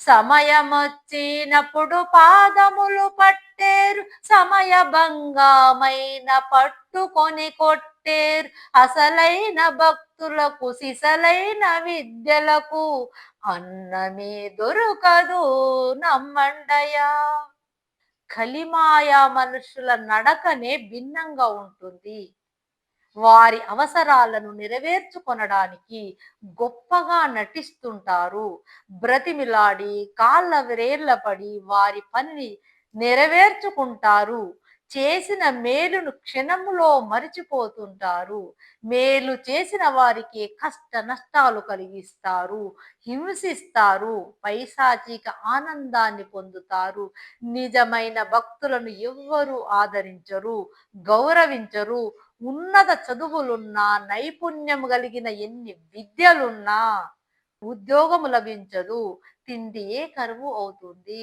సమయమొచ్చినప్పుడు పాదములు పట్టేరు సమయ భంగమైన పట్టుకొని కొట్టేరు. అసలైన భక్తులకు సిసలైన విద్యలకు అన్నమే దొరకదు నమ్మండయా కలిమాయా మనుషుల నడకనే భిన్నంగా ఉంటుంది. వారి అవసరాలను నెరవేర్చుకొనడానికి గొప్పగా నటిస్తుంటారు. బ్రతిమిలాడి కాళ్ళ వేర్లపడి వారి పనిని నెరవేర్చుకుంటారు. చేసిన మేలును క్షణములో మరిచిపోతుంటారు. మేలు చేసిన వారికి కష్ట నష్టాలు కలిగిస్తారు. హింసిస్తారు. పైశాచిక ఆనందాన్ని పొందుతారు. నిజమైన భక్తులను ఎవ్వరూ ఆదరించరు గౌరవించరు. ఉన్నత చదువులున్నా నైపుణ్యం కలిగిన ఎన్ని విద్యలున్నా ఉద్యోగము లభించదు. తిండియే కరువు అవుతుంది?